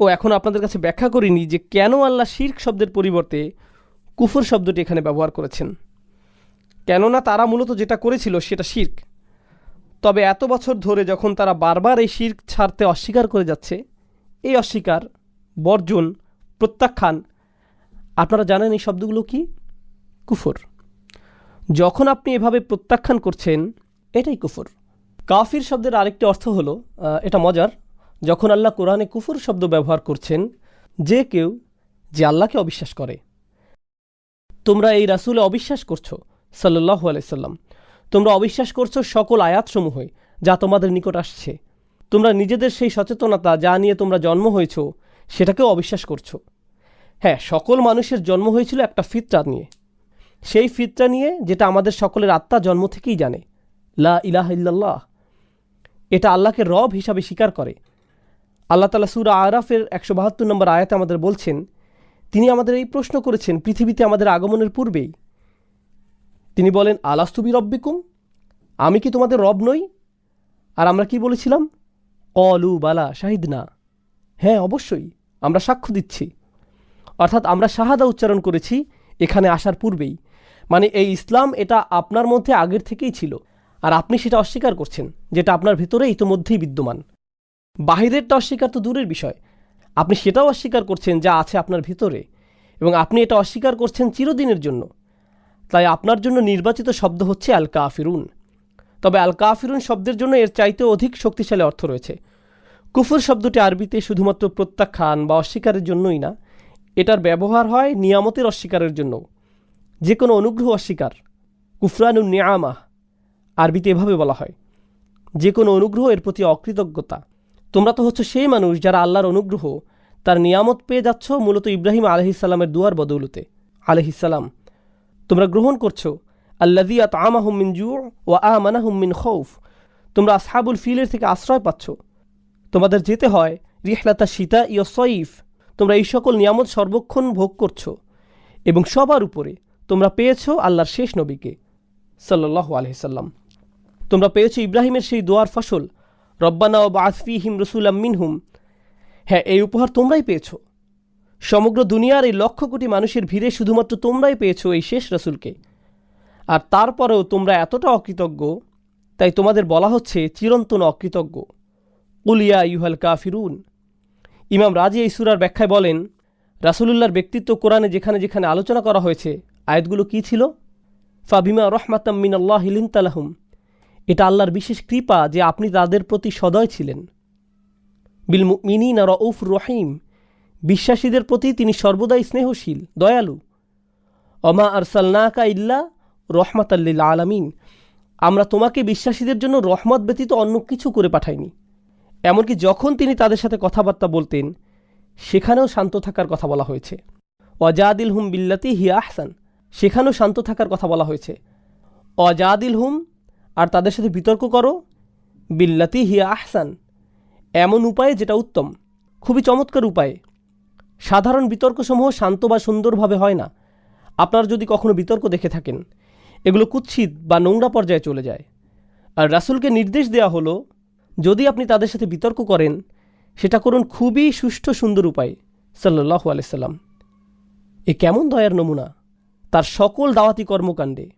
ও এখন আপনাদের কাছে ব্যাখ্যা করিনি যে কেন আল্লাহ শির্ক শব্দের পরিবর্তে কুফর শব্দটি এখানে ব্যবহার করেছেন। কেননা তারা মূলত যেটা করেছিল সেটা শির্ক। তবে এত বছর ধরে যখন তারা বারবার এই শির্ক ছাড়তে অস্বীকার করে যাচ্ছে, এই অস্বীকার, বর্জন, প্রত্যাখ্যান, আপনারা জানেন এই শব্দগুলো কি? কুফর। যখন আপনি এভাবে প্রত্যাখ্যান করছেন, এটাই কুফর। কাফির শব্দের আরেকটি অর্থ হলো এটা মজার যখন আল্লাহ কোরআনে কুফুর শব্দ ব্যবহার করছেন, যে কেউ যে আল্লাহকে অবিশ্বাস করে। তোমরা এই রাসুলে অবিশ্বাস করছ সাল্লাহ আলাইসাল্লাম তোমরা অবিশ্বাস করছ সকল আয়াতসমূহে যা তোমাদের নিকট আসছে। তোমরা নিজেদের সেই সচেতনতা যা নিয়ে তোমরা জন্ম হয়েছ, সেটাকেও অবিশ্বাস করছ। হ্যাঁ সকল মানুষের জন্ম হয়েছিল একটা ফিতরা নিয়ে। সেই ফিতরা নিয়ে যেটা আমাদের সকলের আত্মা জন্ম থেকেই জানে। লা ইলাহ ইল্লাল্লাহ। এটা আল্লাহকে রব হিসাবে স্বীকার করে। আল্লাহ তালা সুরা আরাফের একশো বাহাত্তর নম্বর আয়াতে আমাদের বলছেন, তিনি আমাদের এই প্রশ্ন করেছেন, পৃথিবীতে আমাদের আগমনের পূর্বেই। তিনি বলেন আলাস্তুবি রব্বিকুম আমি কি তোমাদের রব নই? আর আমরা কি বলেছিলাম? অলু বালা শাহিদ না হ্যাঁ অবশ্যই, আমরা সাক্ষ্য দিচ্ছি। অর্থাৎ আমরা শাহাদা উচ্চারণ করেছি এখানে আসার পূর্বেই। মানে এই ইসলাম এটা আপনার মধ্যে আগের থেকেই ছিল। আর আপনি সেটা অস্বীকার করছেন, যেটা আপনার ভেতরে ইতোমধ্যেই বিদ্যমান। বাহিরেরটা অস্বীকার তো দূরের বিষয়। আপনি সেটাও অস্বীকার করছেন যা আছে আপনার ভিতরে এবং আপনি এটা অস্বীকার করছেন চিরদিনের জন্য। তাই আপনার জন্য নির্বাচিত শব্দ হচ্ছে আল কাফিরুন তবে আল কাফিরুন শব্দের জন্য এর চাইতে অধিক শক্তিশালী অর্থ রয়েছে। কুফুর শব্দটি আরবিতে শুধুমাত্র প্রত্যাখ্যান বা অস্বীকারের জন্যই না, এটার ব্যবহার হয় নিয়ামতের অস্বীকারের জন্য। যে কোনো অনুগ্রহ অস্বীকার কুফরানু নিয়ামাহ আরবিতে এভাবে বলা হয়। যে কোনো অনুগ্রহ এর প্রতি অকৃতজ্ঞতা। তোমরা তো হচ্ছে সেই মানুষ যারা আল্লাহর অনুগ্রহ, তার নিয়ামত পেয়ে যাচ্ছ মূলত ইব্রাহিম আলহিসাল্লামের দুয়ার বদৌলতে। আলহিসাল্লাম তোমরা গ্রহণ করছ আল্লাদিয়া তামাহুম মিন জু ও আমানাহুম মিন খৌফ। তোমরা আসহাবুল ফিলের থেকে আশ্রয় পাচ্ছ। তোমাদের যেতে হয় রিহলাতা সীতা ইয় সঈফ তোমরা এই সকল নিয়ামত সর্বক্ষণ ভোগ করছ এবং সবার উপরে তোমরা পেয়েছ আল্লাহর শেষ নবীকে। সাল্লাহ আলহিসাল্লাম তোমরা পেয়েছ ইব্রাহিমের সেই দোয়ার ফসল রব্বানা ও বাসফিহিম রসুলাম মিনহুম। হ্যাঁ এই উপহার তোমরাই পেয়েছ। সমগ্র দুনিয়ার এই লক্ষ কোটি মানুষের ভিড়ে শুধুমাত্র তোমরাই পেয়েছ এই শেষ রসুলকে। আর তারপরেও তোমরা এতটা অকৃতজ্ঞ, তাই তোমাদের বলা হচ্ছে চিরন্তন অকৃতজ্ঞ। উলিয়া ইউহাল কাফিরুন। ইমাম রাজি এই সুরার ব্যাখ্যায় বলেন, রাসুলুল্লাহর ব্যক্তিত্ব কোরআনে যেখানে যেখানে আলোচনা করা হয়েছে, আয়াতগুলো কি ছিল? ফাবিমা রহমাতাম মিন আল্লাহ তালাহুম এটা আল্লাহর বিশেষ কৃপা যে আপনি তাদের প্রতি সদয় ছিলেন। বিল মিনিন রউফ রহিম, বিশ্বাসীদের প্রতি তিনি সর্বদাই স্নেহশীল, দয়ালু। অমা আরসালনাকা ইল্লা রহমাত আল্লিল আলামিন, আমরা তোমাকে বিশ্বাসীদের জন্য রহমত ব্যতীত অন্য কিছু করে পাঠাইনি। এমনকি যখন তিনি তাদের সাথে কথাবার্তা বলতেন, সেখানেও শান্ত থাকার কথা বলা হয়েছে। অজাদিল হুম বিল্লাতি হিয়া আহসান, সেখানেও শান্ত থাকার কথা বলা হয়েছে। অজাদিল হুম আর তাদের সাথে বিতর্ক করো। বিল্লাতি হিয়া আহসান। এমন উপায়ে যেটা উত্তম। খুবই চমৎকার উপায়ে। সাধারণ বিতর্কসমূহ শান্ত বা সুন্দরভাবে হয় না। আপনারা যদি কখনো বিতর্ক দেখে থাকেন, এগুলো কুৎসিত বা নোংরা পর্যায়ে চলে যায়। আর রাসুলকে নির্দেশ দেওয়া হলো, যদি আপনি তাদের সাথে বিতর্ক করেন, সেটা করুন খুবই সুষ্ঠু সুন্দর উপায়ে সাল্লাহ আলাইসাল্লাম এ কেমন দয়ার নমুনা? তার সকল দাওয়াতি কর্মকাণ্ডে।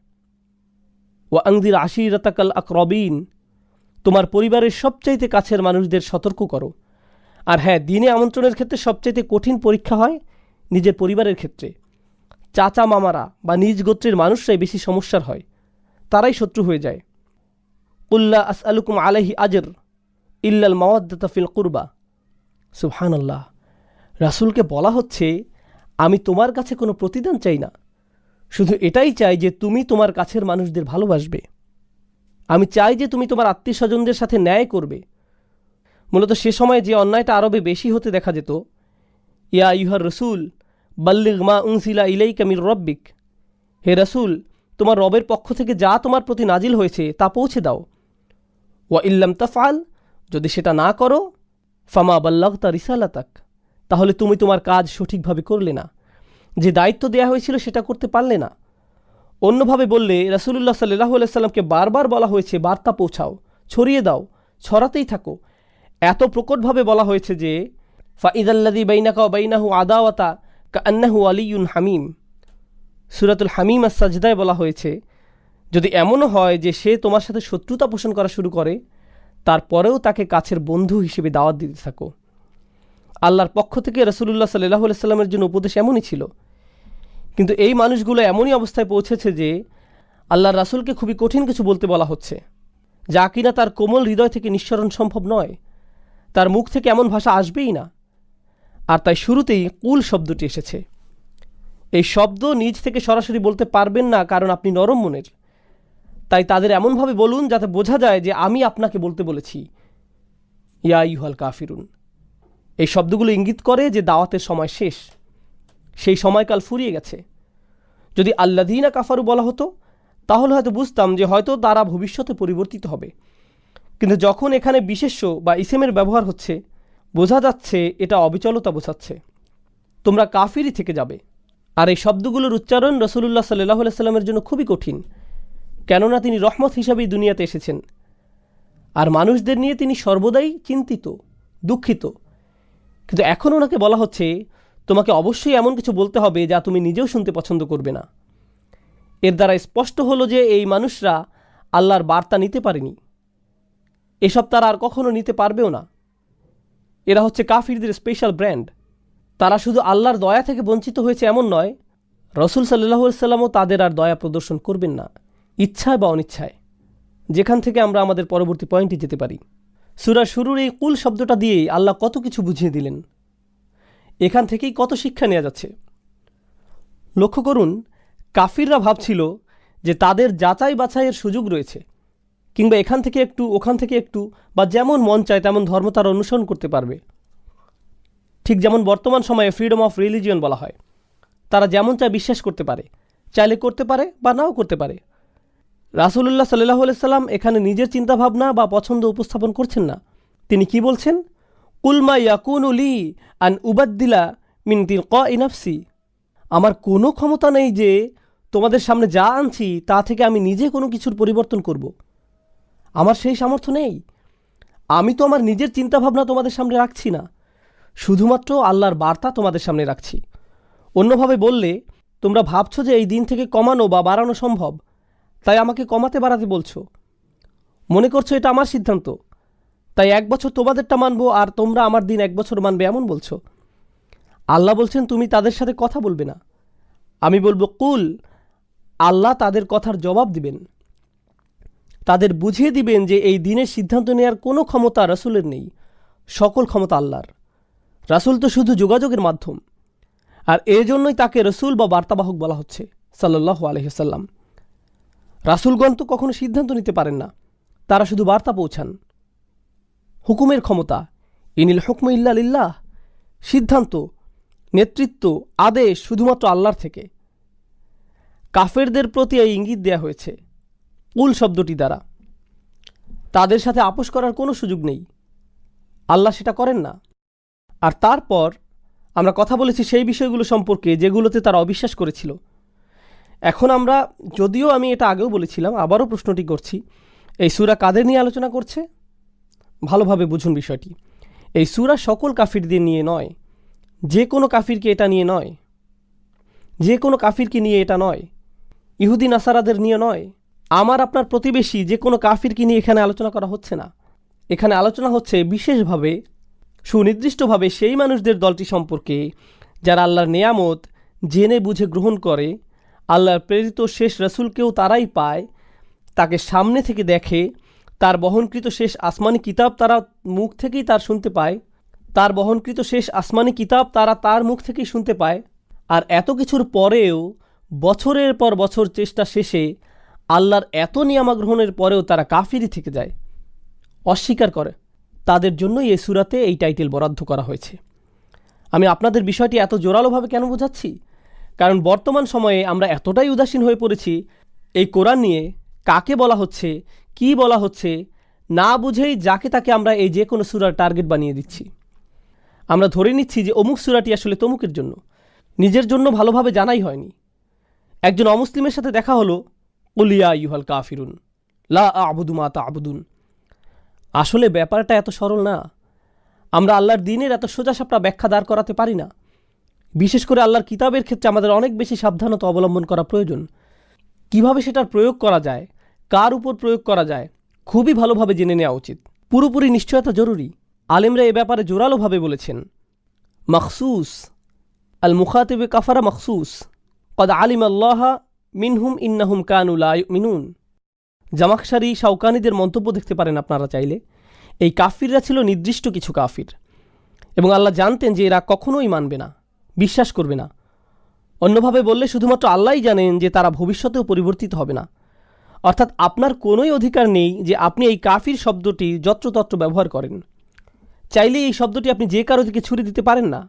ও আংদির আশিরাতাকাল আকরবিন, তোমার পরিবারের সবচাইতে কাছের মানুষদের সতর্ক করো। আর হ্যাঁ দিনে আমন্ত্রণের ক্ষেত্রে সবচাইতে কঠিন পরীক্ষা হয় নিজের পরিবারের ক্ষেত্রে। চাচা মামারা বা নিজ গোত্রের মানুষরাই বেশি সমস্যার হয়, তারাই শত্রু হয়ে যায়। উল্লাহ আস আলুকুম আলহি আজর ইল্লাল মাওয়াদ্দাতা ফিল কুরবা। সুবহান আল্লাহ রাসুলকে বলা হচ্ছে, আমি তোমার কাছে কোনো প্রতিদান চাই না। শুধু এটাই চাই যে তুমি তোমার কাছের মানুষদের ভালোবাসবে। আমি চাই যে তুমি তোমার আত্মীয় স্বজনদের সাথে ন্যায় করবে। মূলত সে সময় যে অন্যায়টা আরবে বেশি হতে দেখা যেত, ইয়া ইউহার রসুল, বাল্লিগ মা উনসিলা ইলাই কামির রব্বিক। হে রসুল, তোমার রবের পক্ষ থেকে যা তোমার প্রতি নাজিল হয়েছে তা পৌঁছে দাও। ওয়া ইল্লাম তাফাল যদি সেটা না করো, ফামা বাল্লাগ তা রিসালাতাক। তাহলে তুমি তোমার কাজ সঠিকভাবে করলে না। যে দায়িত্ব দেওয়া হয়েছিল সেটা করতে পারলে না। অন্যভাবে বললে, রাসুলুল্লাহ সাল্লাহ সাল্লামকে বারবার বলা হয়েছে, বার্তা পৌঁছাও, ছড়িয়ে দাও, ছড়াতেই থাকো। এত প্রকটভাবে বলা হয়েছে যে ফাইদাল্লাদি বাইনাকা বাইনাহু আদাওয়াতা কা আন্নাহু আলিউন হামিম। সুরাতুল হামিম আর সাজদায় বলা হয়েছে, যদি এমনও হয় যে সে তোমার সাথে শত্রুতা পোষণ করা শুরু করে, তারপরেও তাকে কাছের বন্ধু হিসেবে দাওয়াত দিতে থাকো। আল্লাহর পক্ষ থেকে রসুল্লাহ সাল্লাহ সাল্লামের জন্য উপদেশ এমনই ছিল কিন্তু এই মানুষগুলো এমনই অবস্থায় পৌঁছেছে যে আল্লাহর রাসুলকে খুবই কঠিন কিছু বলতে বলা হচ্ছে, যা কিনা তার কোমল হৃদয় থেকে নিঃসরণ সম্ভব নয়। তার মুখ থেকে এমন ভাষা আসবেই না। আর তাই শুরুতেই কুল শব্দটি এসেছে। এই শব্দ নিজ থেকে সরাসরি বলতে পারবেন না, কারণ আপনি নরম মনের। তাই তাদের এমনভাবে বলুন, যাতে বোঝা যায় যে আমি আপনাকে বলতে বলেছি। ইয়া ইউহাল কাফিরুন। এই শব্দগুলো ইঙ্গিত করে যে দাওয়াতের সময় শেষ। সেই সময়কাল ফুরিয়ে গেছে। যদি আল্লাদিনা কাফারু বলা হতো, তাহলে হয়তো বুঝতাম যে হয়তো তারা ভবিষ্যতে পরিবর্তিত হবে। কিন্তু যখন এখানে বিশেষ্য বা ইসেমের ব্যবহার হচ্ছে, বোঝা যাচ্ছে এটা অবিচলতা বোঝাচ্ছে। তোমরা কাফিরই থেকে যাবে। আর এই শব্দগুলোর উচ্চারণ রসুল্লাহ সাল্লাহ সাল্লামের জন্য খুবই কঠিন, কেননা তিনি রহমত হিসাবেই দুনিয়াতে এসেছেন। আর মানুষদের নিয়ে তিনি সর্বদাই চিন্তিত, দুঃখিত। কিন্তু এখন ওনাকে বলা হচ্ছে তোমাকে অবশ্যই এমন কিছু বলতে হবে যা তুমি নিজেও শুনতে পছন্দ করবে না। এর দ্বারা স্পষ্ট হলো যে এই মানুষরা আল্লাহর বার্তা নিতে পারেনি। এসব তারা আর কখনো নিতে পারবেও না। এরা হচ্ছে কাফিরদের স্পেশাল ব্র্যান্ড তারা শুধু আল্লাহর দয়া থেকে বঞ্চিত হয়েছে এমন নয়, রসুল সাল্লাহ সাল্লামও তাদের আর দয়া প্রদর্শন করবেন না, ইচ্ছায় বা অনিচ্ছায়। যেখান থেকে আমরা আমাদের পরবর্তী পয়েন্টে যেতে পারি। সুরা শুরুর এই কুল শব্দটা দিয়েই আল্লাহ কত কিছু বুঝিয়ে দিলেন। এখান থেকেই কত শিক্ষা নেওয়া যাচ্ছে। লক্ষ্য করুন, কাফিররা ভাবছিল যে তাদের যাচাই বাছাইয়ের সুযোগ রয়েছে, কিংবা এখান থেকে একটু, ওখান থেকে একটু, বা যেমন মন চায় তেমন ধর্ম তারা অনুসরণ করতে পারবে। ঠিক যেমন বর্তমান সময়ে ফ্রিডম অফ রিলিজিয়ন বলা হয়, তারা যেমন চায় বিশ্বাস করতে পারে, চাইলে করতে পারে বা নাও করতে পারে। রাসুলুল্লাহ সাল্লাহ সাল্লাম এখানে নিজের চিন্তাভাবনা বা পছন্দ উপস্থাপন করছেন না। তিনি কি বলছেন? কুলমা ইয়াকুন উলি আন উবাদ্দিলা মিনতিল ক ইনাফসি আমার কোনো ক্ষমতা নেই যে তোমাদের সামনে যা আনছি তা থেকে আমি নিজে কোনো কিছুর পরিবর্তন করব। আমার সেই সামর্থ্য নেই। আমি তো আমার নিজের চিন্তাভাবনা তোমাদের সামনে রাখছি না। শুধুমাত্র আল্লাহর বার্তা তোমাদের সামনে রাখছি। অন্যভাবে বললে, তোমরা ভাবছ যে এই দিন থেকে কমানো বা বাড়ানো সম্ভব, তাই আমাকে কমাতে বাড়াতে বলছো। মনে করছ এটা আমার সিদ্ধান্ত। তাই এক বছর তোমাদেরটা মানবো আর তোমরা আমার দিন এক বছর মানবে, এমন বলছো। আল্লাহ বলছেন, তুমি তাদের সাথে কথা বলবে না। আমি বলব, কুল, আল্লাহ তাদের কথার জবাব দিবেন। তাদের বুঝিয়ে দিবেন যে এই দিনের সিদ্ধান্ত নেওয়ার কোনো ক্ষমতা রাসুলের নেই। সকল ক্ষমতা আল্লাহর। রাসুল তো শুধু যোগাযোগের মাধ্যম। আর এই জন্যই তাকে রসুল বা বার্তাবাহক বলা হচ্ছে সাল্লাহ আলহিসাল্লাম রাসুলগণ তো কখনো সিদ্ধান্ত নিতে পারেন না। তারা শুধু বার্তা পৌঁছান। হুকুমের ক্ষমতা। ইনিল হুকম ইল্লা লিল্লাহ। সিদ্ধান্ত, নেতৃত্ব, আদেশ শুধুমাত্র আল্লাহর থেকে। কাফেরদের প্রতি এই ইঙ্গিত দেয়া হয়েছে, উল শব্দটি দ্বারা। তাদের সাথে আপোষ করার কোনো সুযোগ নেই। আল্লাহ সেটা করেন না। আর তারপর আমরা কথা বলেছি সেই বিষয়গুলো সম্পর্কে যেগুলোতে তারা অবিশ্বাস করেছিল। এখন আমরা, যদিও আমি এটা আগেও বলেছিলাম, আবারও প্রশ্নটি করছি। এই সুরা কাদের নিয়ে আলোচনা করছে? ভালোভাবে বুঝুন বিষয়টি। এই সুরা সকল কাফিরদের নিয়ে নয়। যে কোনো কাফিরকে এটা নিয়ে নয়। যে কোনো কাফিরকে নিয়ে এটা নয়। ইহুদি নাসারাদের নিয়ে নয়। আমার আপনার প্রতিবেশী যে কোনো কাফিরকে নিয়ে এখানে আলোচনা করা হচ্ছে না। এখানে আলোচনা হচ্ছে বিশেষভাবে, সুনির্দিষ্টভাবে সেই মানুষদের দলটি সম্পর্কে, যারা আল্লাহর নেয়ামত জেনে বুঝে গ্রহণ করে, আল্লাহর প্রেরিত শেষ রসুলকেও তারাই পায়, তাকে সামনে থেকে দেখে তার বহনকৃত শেষ আসমানি কিতাব তারা মুখ থেকেই তার শুনতে পায়। তার বহনকৃত শেষ আসমানি কিতাব তারা তার মুখ থেকেই শুনতে পায়। আর এত কিছুর পরেও, বছরের পর বছর চেষ্টা শেষে আল্লাহর এত নিয়ামা গ্রহণের পরেও তারা কাফিরি থেকে যায়। অস্বীকার করে। তাদের জন্যই এই সুরাতে এই টাইটেল বরাদ্দ করা হয়েছে। আমি আপনাদের বিষয়টি এত জোরালোভাবে কেন বোঝাচ্ছি? কারণ বর্তমান সময়ে আমরা এতটাই উদাসীন হয়ে পড়েছি, এই কোরআন নিয়ে কাকে বলা হচ্ছে কি বলা হচ্ছে না বুঝেই যাকে তাকে আমরা এই যে কোনো সুরার টার্গেট বানিয়ে দিচ্ছি। আমরা ধরে নিচ্ছি যে অমুক সুরাটি আসলে তমুকের জন্য। নিজের জন্য ভালোভাবে জানাই হয়নি। একজন অমুসলিমের সাথে দেখা হলো উলিয়া ইউহাল কাফিরুন, লা আবুদু মা তা আবুদুন আসলে ব্যাপারটা এত সরল না। আমরা আল্লাহর দিনের এত সোজাসাপটা ব্যাখ্যা দাঁড় করাতে পারি না। বিশেষ করে আল্লাহর কিতাবের ক্ষেত্রে আমাদের অনেক বেশি সাবধানতা অবলম্বন করা প্রয়োজন। কীভাবে সেটার প্রয়োগ করা যায় কার উপর প্রয়োগ করা যায়, খুবই ভালোভাবে জেনে নেওয়া উচিত। পুরোপুরি নিশ্চয়তা জরুরি। আলেমরা এ ব্যাপারে জোরালোভাবে বলেছেন। মখসুস আল মুখাতিবে কাফারা মখসুস। কদ আলিম আল্লাহ মিনহুম ইন্নাহুম কানুলা মিনুন জামাকসারি শাউকানিদের মন্তব্য দেখতে পারেন আপনারা চাইলে। এই কাফিররা ছিল নির্দিষ্ট কিছু কাফির। এবং আল্লাহ জানতেন যে এরা কখনোই মানবে না, বিশ্বাস করবে না। অন্যভাবে বললে শুধুমাত্র আল্লাহই জানেন যে তারা ভবিষ্যতেও পরিবর্তিত হবে না। অর্থাৎ আপনার কোনোই অধিকার নেই যে আপনি এই কাফির শব্দটি যত্রতত্র ব্যবহার করেন। চাইলে এই শব্দটি আপনি যে কারও দিকে ছুড়ে দিতে পারেন না।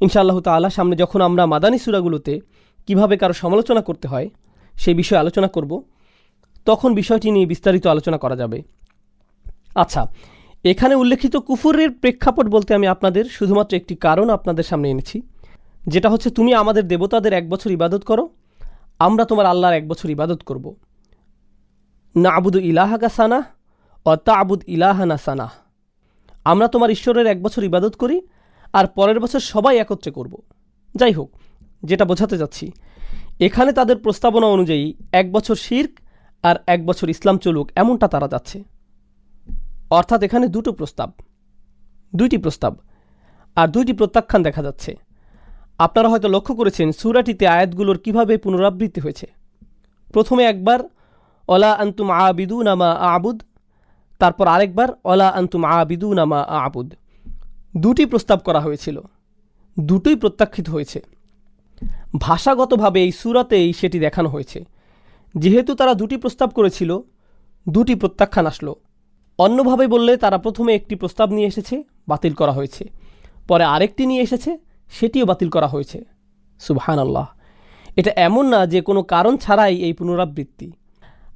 ইনশাআল্লাহ তাআলা সামনে যখন আমরা মাদানী সুরাগুলোতে কীভাবে কারও সমালোচনা করতে হয় সেই বিষয়ে আলোচনা করব, তখন বিষয়টি নিয়ে বিস্তারিত আলোচনা করা যাবে। আচ্ছা এখানে উল্লেখিত কুফুরের প্রেক্ষাপট বলতে আমি আপনাদের শুধুমাত্র একটি কারণ আপনাদের সামনে এনেছি। যেটা হচ্ছে, তুমি আমাদের দেবতাদের এক বছর ইবাদত করো, আমরা তোমার আল্লাহর এক বছর ইবাদত করব। না আবুদু ইলাহাকা সানাহ ও তা আবুদ ইলাহানা সানাহ আমরা তোমার ঈশ্বরের এক বছর ইবাদত করি, আর পরের বছর সবাই একত্রে করব। যাই হোক, যেটা বোঝাতে যাচ্ছি, এখানে তাদের প্রস্তাবনা অনুযায়ী এক বছর শির্ক আর এক বছর ইসলাম চলুক এমনটা তারা যাচ্ছে। অর্থাৎ এখানে দুটো প্রস্তাব, দুইটি প্রস্তাব আর দুইটি প্রত্যাখ্যান দেখা যাচ্ছে। আপনারা হয়তো লক্ষ্য করেছেন, সুরাটিতে আয়াতগুলোর কীভাবে পুনরাবৃত্তি হয়েছে। প্রথমে একবার অলা আন্তুম আবিদু নামা আবুদ। তারপর আরেকবার অলা আন্তুম আবিদু নামা আবুদ। দুটি প্রস্তাব করা হয়েছিল। দুটোই প্রত্যাখ্যিত হয়েছে। ভাষাগতভাবে এই সুরাতেই সেটি দেখানো হয়েছে। যেহেতু তারা দুটি প্রস্তাব করেছিল, দুটি প্রত্যাখ্যান আসলো। অন্যভাবে বললে তারা প্রথমে একটি প্রস্তাব নিয়ে এসেছে, বাতিল করা হয়েছে। পরে আরেকটি নিয়ে এসেছে, সেটিও বাতিল করা হয়েছে। সুবহান আল্লাহ এটা এমন না যে কোনো কারণ ছাড়াই এই পুনরাবৃত্তি।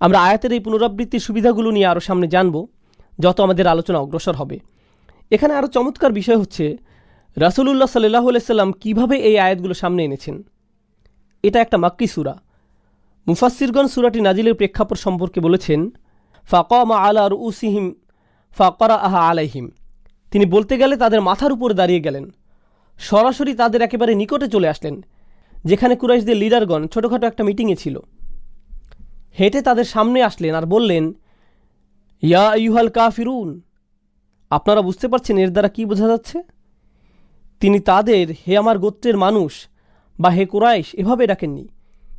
আমরা আয়াতের এই পুনরাবৃত্তির সুবিধাগুলো নিয়ে আরও সামনে জানব, যত আমাদের আলোচনা অগ্রসর হবে। এখানে আরও চমৎকার বিষয় হচ্ছে, রাসুলুল্লাহ সাল্লাহ সাল্লাম কীভাবে এই আয়াতগুলো সামনে এনেছেন। এটা একটা মাক্কি সুরা। মুফাসিরগণ সুরাটি নাজিলের প্রেক্ষাপট সম্পর্কে বলেছেন, ফাকমা আলা আর উসিহিম ফাকরা আহা আলাইহিম। তিনি বলতে গেলে তাদের মাথার উপরে দাঁড়িয়ে গেলেন। সরাসরি তাদের একেবারে নিকটে চলে আসলেন, যেখানে কুরাইশদের লিডারগণ ছোটোখাটো একটা মিটিংয়ে ছিল। হেঁটে তাদের সামনে আসলেন আর বললেন, ইয়া ইউহাল কাফিরুন। আপনারা বুঝতে পারছেন এর দ্বারা কি বোঝা যাচ্ছে? তিনি তাদের, হে আমার গোত্রের মানুষ বা হে কুরাইশ, এভাবে ডাকেননি,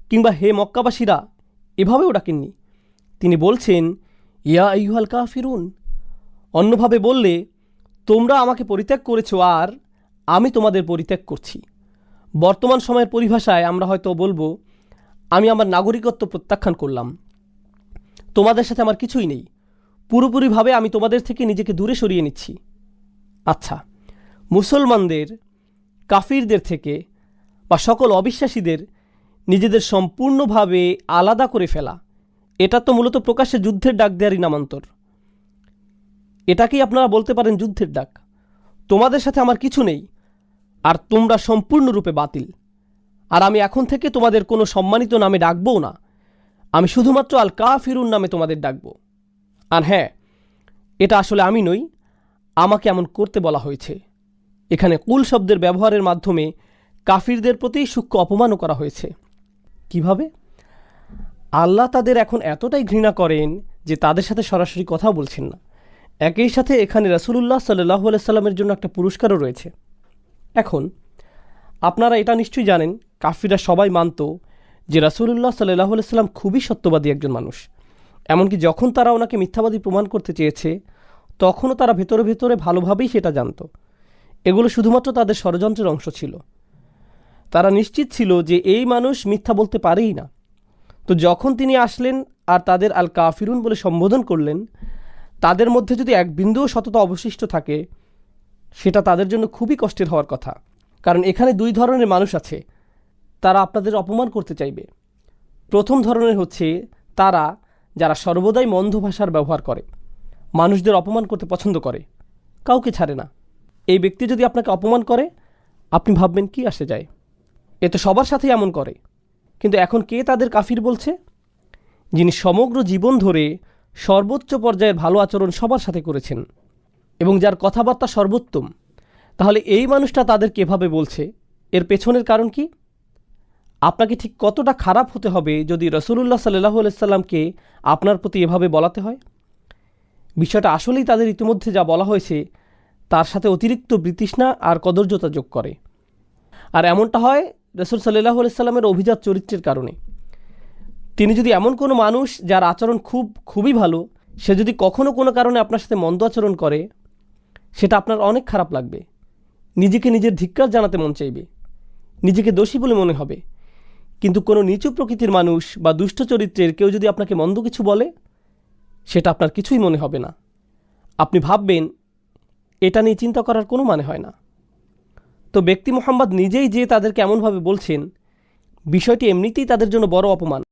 কিংবা হে মক্কাবাসীরা, এভাবেও ডাকেননি। তিনি বলছেন, ইয়া ইউহাল কাফিরুন। অন্যভাবে বললে, তোমরা আমাকে পরিত্যাগ করেছ আর আমি তোমাদের পরিত্যাগ করছি। বর্তমান সময়ের পরিভাষায় আমরা হয়তো বলব আমি আমার নাগরিকত্ব প্রত্যাখ্যান করলাম। তোমাদের সাথে আমার কিছুই নেই। পুরোপুরিভাবে আমি তোমাদের থেকে নিজেকে দূরে সরিয়ে নিচ্ছি। আচ্ছা মুসলমানদের, কাফিরদের থেকে বা সকল অবিশ্বাসীদের নিজেদের সম্পূর্ণভাবে আলাদা করে ফেলা। এটা তো মূলত প্রকাশ্যে যুদ্ধের ডাক দেওয়ারই নামান্তর এটাকেই আপনারা বলতে পারেন যুদ্ধের ডাক। তোমাদের সাথে আমার কিছু নেই। আর তোমরা সম্পূর্ণরূপে বাতিল। আর আমি এখন থেকে তোমাদের কোনো সম্মানিত নামে ডাকবও না। আমি শুধুমাত্র আল কাফিরুন নামে তোমাদের ডাকবো। আর হ্যাঁ এটা আসলে আমি নই, আমাকে এমন করতে বলা হয়েছে। এখানে কুল শব্দের ব্যবহারের মাধ্যমে কাফিরদের প্রতি সূক্ষ্ম অপমানও করা হয়েছে। কীভাবে? আল্লাহ তাদের এখন এতটাই ঘৃণা করেন যে তাদের সাথে সরাসরি কথা বলছেন না। একই সাথে এখানে রাসুলুল্লাহ সাল্লাহ সাল্লামের জন্য একটা পুরস্কারও রয়েছে। এখন আপনারা এটা নিশ্চয়ই জানেন কাফিরা সবাই মানত যে রাসুলুল্লাহ সাল্লাহ সাল্লাম খুবই সত্যবাদী একজন মানুষ। এমনকি যখন তারা ওনাকে মিথ্যাবাদী প্রমাণ করতে চেয়েছে, তখনও তারা ভেতরে ভেতরে ভালোভাবেই সেটা জানত। এগুলো শুধুমাত্র তাদের ষড়যন্ত্রের অংশ ছিল। তারা নিশ্চিত ছিল যে এই মানুষ মিথ্যা বলতে পারেই না। তো যখন তিনি আসলেন আর তাদের আল কাফিরুন বলে সম্বোধন করলেন, তাদের মধ্যে যদি এক বিন্দুও সততা অবশিষ্ট থাকে, সেটা তাদের জন্য খুবই কষ্টের হওয়ার কথা। কারণ এখানে দুই ধরনের মানুষ আছে। তারা আপনাদের অপমান করতে চাইবে। প্রথম ধরনের হচ্ছে তারা যারা সর্বদাই মন্দ ভাষার ব্যবহার করে, মানুষদের অপমান করতে পছন্দ করে, কাউকে ছাড়ে না। এই ব্যক্তি যদি আপনাকে অপমান করে, আপনি ভাববেন কি আসে যায়। এ তো সবার সাথেই এমন করে। কিন্তু এখন কে তাদের কাফির বলছে? যিনি সমগ্র জীবন ধরে সর্বোচ্চ পর্যায়ের ভালো আচরণ সবার সাথে করেছেন এবং যার কথাবার্তা সর্বোত্তম তাহলে এই মানুষটা তাদেরকে এভাবে বলছে? এর পেছনের কারণ কি? আপনাকে ঠিক কতটা খারাপ হতে হবে যদি রসুলুল্লাহ সাল্লাহ সাল্লামকে আপনার প্রতি এভাবে বলাতে হয়? বিষয়টা আসলেই তাদের ইতিমধ্যে যা বলা হয়েছে, তার সাথে অতিরিক্ত বৃতৃষ্ণা আর কদর্যতা যোগ করে। আর এমনটা হয় রসুল সাল্লাহ সাল্লামের অভিজাত চরিত্রের কারণে। তিনি যদি এমন কোনো মানুষ যার আচরণ খুব, খুবই ভালো, সে যদি কখনও কোনো কারণে আপনার সাথে মন্দ আচরণ করে, সেটা আপনার অনেক খারাপ লাগবে। নিজেকে নিজের ধিক্কার জানাতে মন চাইবে, নিজেকে দোষী বলে মনে হবে। কিন্তু কোনো নিচু প্রকৃতির মানুষ বা দুষ্ট চরিত্রের কেউ যদি আপনাকে মন্দ কিছু বলে, সেটা আপনার কিছুই মনে হবে না। আপনি ভাববেন, এটা নিয়ে চিন্তা করার কোনো মানে হয় না। তো ব্যক্তি মোহাম্মদ নিজেই যে তাদেরকে এমনভাবে বলছেন, বিষয়টি এমনিতেই তাদের জন্য বড় অপমান।